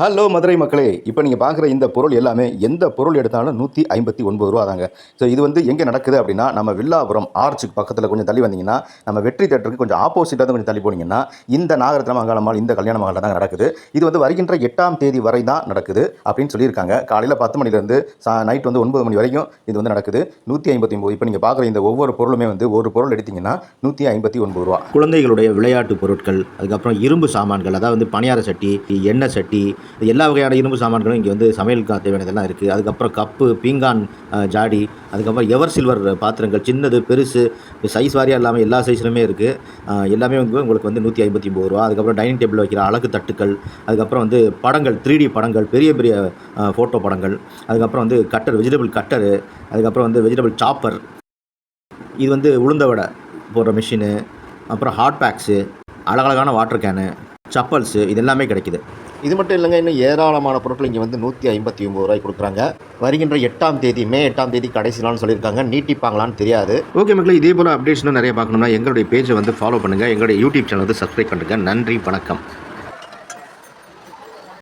Hello Madurai மக்களே. இப்போ நீங்கள் பார்க்குற இந்த பொருள் எல்லாமே எந்த பொருள் எடுத்தாலும் நூற்றி ஐம்பத்தி ஒன்பது ரூபா தாங்க. ஸோ இது வந்து எங்கே நடக்குது அப்படின்னா நம்ம வில்லாபுரம் ஆர்ச்சுக்கு பக்கத்தில் கொஞ்சம் தள்ளி வந்தீங்கன்னா நம்ம வெற்றி தேட்டருக்கு கொஞ்சம் ஆப்போசிட்டாக தான் கொஞ்சம் தள்ளி போனீங்கன்னா இந்த நாகரத்ன மகாலம்மாள் இந்த கல்யாண மகாலில் தான் நடக்குது. இது வந்து வருகின்ற எட்டாம் தேதி வரை தான் நடக்குது அப்படின்னு சொல்லியிருக்காங்க. காலையில் பத்து மணிலேருந்து சா நைட் வந்து ஒன்பது மணி வரைக்கும் இது வந்து நடக்குது. நூற்றி ஐம்பத்தி ஒம்பது இப்போ நீங்கள் பார்க்குற இந்த ஒவ்வொரு பொருளுமே வந்து ஒரு பொருள் எடுத்திங்கன்னா நூற்றி ஐம்பத்தி ஒன்பது ரூபா. குழந்தைகளுடைய விளையாட்டு பொருட்கள் அதுக்கப்புறம் இரும்பு சாமான்கள் அதாவது வந்து பணியார சட்டி எண்ணெய் சட்டி எல்லா வகையான இரும்பு சாமான்களும் இங்கே வந்து சமையலுக்கு தேவையானதெல்லாம் இருக்குது அதுக்கப்புறம் கப்பு பீங்கான் ஜாடி அதுக்கப்புறம் எவர் சில்வர் பாத்திரங்கள் சின்னது பெருசு சைஸ் வாரியாக இல்லாமல் எல்லா சைஸ்லையுமே இருக்குது எல்லாமே வந்து உங்களுக்கு வந்து நூற்றி ஐம்பத்தி ஒம்பது ரூபா. அதுக்கப்புறம் டைனிங் டேபிள் வைக்கிற அழகு தட்டுக்கள் அதுக்கப்புறம் வந்து படங்கள் த்ரீ டி படங்கள் பெரிய பெரிய ஃபோட்டோ படங்கள் அதுக்கப்புறம் வந்து கட்டர் வெஜிடபிள் கட்டரு அதுக்கப்புறம் வந்து வெஜிடபிள் சாப்பர் இது வந்து உளுந்த வடை போடுற மிஷினு அப்புறம் ஹாட் பேக்ஸு அழகழகான வாட்டர் கேனு சப்பல்ஸு இது எல்லாமே கிடைக்குது. இது மட்டும் இல்லைங்க இன்னும் ஏராளமான பொருட்கள் இங்கே வந்து நூற்றி ஐம்பத்தி ஒம்பது ரூபாய் கொடுக்குறாங்க. வருகின்ற எட்டாம் தேதி மே எட்டாம் தேதி கடைசி நாள்னு சொல்லியிருக்காங்க. நீட்டிப்பாங்களான்னு தெரியாது. ஓகே மக்களே இதே போல் அப்டேட்ஸ்லாம் நிறைய பார்க்கணும்னா எங்களுடைய பேஜை வந்து ஃபாலோ பண்ணுங்கள் எங்களுடைய யூடியூப் சேனல் வந்து சப்ஸ்கிரைப் பண்ணுங்கள் நன்றி வணக்கம்.